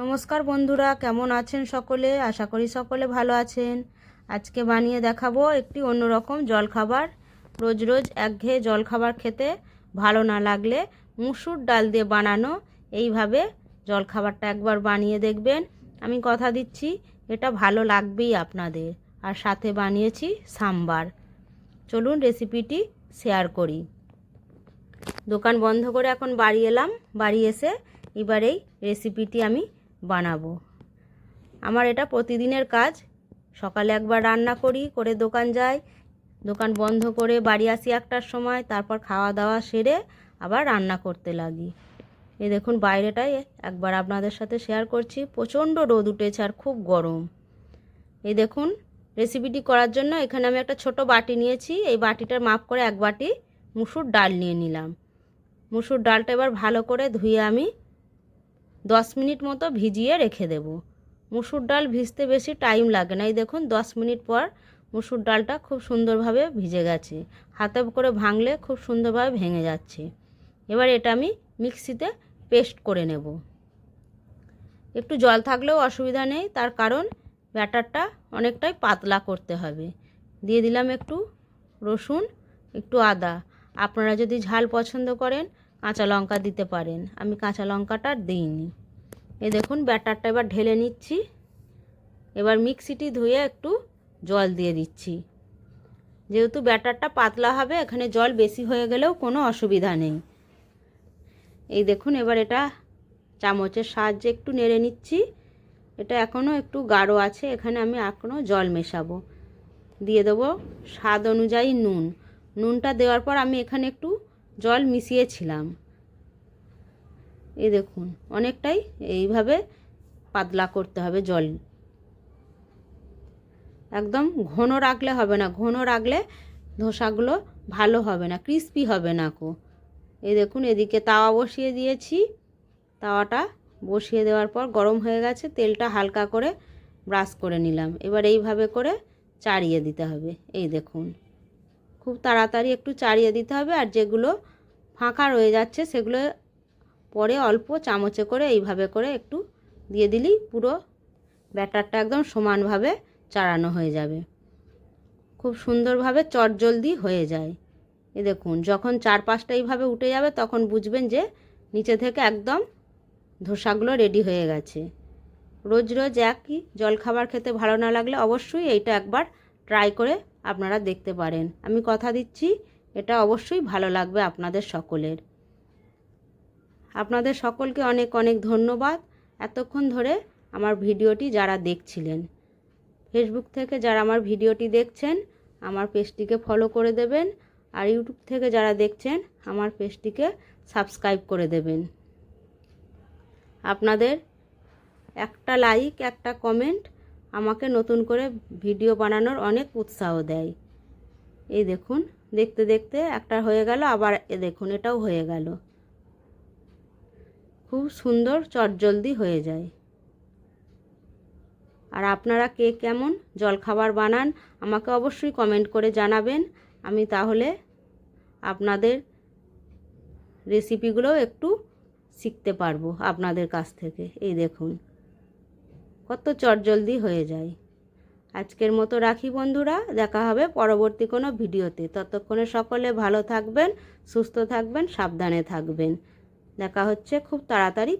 নমস্কার বন্ধুরা, কেমন আছেন সকলে? আশা করি সকলে ভালো আছেন। আজকে বানিয়ে দেখাবো একটি অন্যরকম জলখাবার। রোজ রোজ একঘেয়ে জলখাবার খেতে ভালো না লাগলে মুসুর ডাল দিয়ে বানানো এইভাবে জলখাবারটা একবার বানিয়ে দেখবেন। আমি কথা দিচ্ছি, এটা ভালো লাগবেই আপনাদের। আর সাথে বানিয়েছি সাম্বার। চলুন রেসিপিটি শেয়ার করি। দোকান বন্ধ করে এখন বাড়ি এলাম। বাড়ি এসে এবার এই রেসিপিটি আমি বানাবো। আমার এটা প্রতিদিনের কাজ। সকালে একবার রান্না করি, করে দোকান যাই। দোকান বন্ধ করে বাড়ি আসি একটার সময়, তারপর খাওয়া দাওয়া সেরে আবার রান্না করতে লাগি। এই দেখুন, বাইরেটাই একবার আপনাদের সাথে শেয়ার করছি। প্রচণ্ড রোদ উঠেছে আর খুব গরম। এই দেখুন রেসিপিটি করার জন্য এখানে আমি একটা ছোট বাটি নিয়েছি। এই বাটিটার মাপ করে এক বাটি মুসুর ডাল নিয়ে নিলাম। মুসুর ডালটা এবার ভালো করে ধুয়ে আমি দশ মিনিট মতো ভিজিয়ে রেখে দেব। মুসুর ডাল ভিজতে বেশি টাইম লাগে না। এই দেখুন, দশ মিনিট পর মুসুর ডালটা খুব সুন্দরভাবে ভিজে গেছে। হাতে করে ভাঙলে খুব সুন্দরভাবে ভেঙে যাচ্ছে। এবার এটা আমি মিক্সিতে পেস্ট করে নেব। একটু জল থাকলেও অসুবিধা নেই, তার কারণ ব্যাটারটা অনেকটাই পাতলা করতে হবে। দিয়ে দিলাম একটু রসুন, একটু আদা। আপনারা যদি ঝাল পছন্দ করেন কাঁচা লঙ্কা দিতে পারেন। আমি কাঁচা লঙ্কাটা দিইনি। এই দেখুন, ব্যাটারটা এবার ঢেলে নিচ্ছি। এবার মিক্সিটি ধুয়ে একটু জল দিয়ে দিচ্ছি। যেহেতু ব্যাটারটা পাতলা হবে, এখানে জল বেশি হয়ে গেলেও কোনো অসুবিধা নেই। এই দেখুন, এবার এটা চামচের সাহায্যে একটু নেড়ে নিচ্ছি। এটা এখনও একটু গাঢ় আছে, এখানে আমি এখনও জল মেশাবো। দিয়ে দেবো স্বাদ অনুযায়ী নুন। নুনটা দেওয়ার পর আমি এখানে একটু জল মিশিয়েছিলাম। এই দেখুন, অনেকটাই এইভাবে পাতলা করতে হবে জল। একদম ঘন রাখলে হবে না, ঘন রাখলে ধোসাগুলো ভালো হবে না ক্রিস্পি হবে না কো। এই দেখুন, এদিকে তাওয়া বসিয়ে দিয়েছি। তাওয়াটা বসিয়ে দেওয়ার পর গরম হয়ে গেছে, তেলটা হালকা করে ব্রাশ করে নিলাম। এবার এইভাবে করে চাড়িয়ে দিতে হবে। এই দেখুন। খুব তাড়াতাড়ি একটু চাড়িয়ে দিতে হবে আর যেগুলো ফাঁকা রয়ে যাচ্ছে সেগুলো পরে অল্প চামচে করে এইভাবে করে একটু দিয়ে দিলেই পুরো ব্যাটারটা একদম সমানভাবে চাড়ানো হয়ে যাবে। খুব সুন্দরভাবে চটজলদি হয়ে যায়। এ দেখুন, যখন চার পাঁচটা এইভাবে উঠে যাবে তখন বুঝবেন যে নিচে থেকে একদম ধোসাগুলো রেডি হয়ে গেছে। রোজ রোজ একই জলখাবার খেতে ভালো না লাগলে অবশ্যই এইটা একবার ট্রাই করে আপনারা দেখতে পারেন। আমি কথা দিচ্ছি, এটা অবশ্যই ভালো লাগবে আপনাদের সকলের। আপনাদের সকলকে অনেক অনেক ধন্যবাদ। এতক্ষণ ধরে আমার ভিডিওটি যারা দেখছিলেন ফেসবুক থেকে যারা আমার ভিডিওটি দেখছেন, আমার পেজটিকে ফলো করে দেবেন আর ইউটিউব থেকে যারা দেখছেন, আমার পেজটিকে সাবস্ক্রাইব করে দেবেন। আপনাদের একটা লাইক একটা কমেন্ট আমাকে নতুন করে ভিডিও বানানোর অনেক উৎসাহ দেয়। এই দেখুন, দেখতে দেখতে একটা হয়ে গেল, আবার এ দেখুন, এটাও হয়ে গেল। খুব সুন্দর, চটজলদি হয়ে যায়। আর আপনারা কে কেমন জলখাবার বানান, আমাকে অবশ্যই কমেন্ট করে জানাবেন। আমি তাহলে আপনাদের রেসিপিগুলো একটু শিখতে পারব আপনাদের কাছ থেকে। এই দেখুন। কত চটজলদি হয়ে যায়। আজকের মতো রাখি বন্ধুরা, দেখা হবে পরবর্তী কোনো ভিডিওতে। ততক্ষণে সকলে ভালো থাকবেন, সুস্থ থাকবেন, সাবধানে থাকবেন। দেখা হচ্ছে খুব তাড়াতাড়ি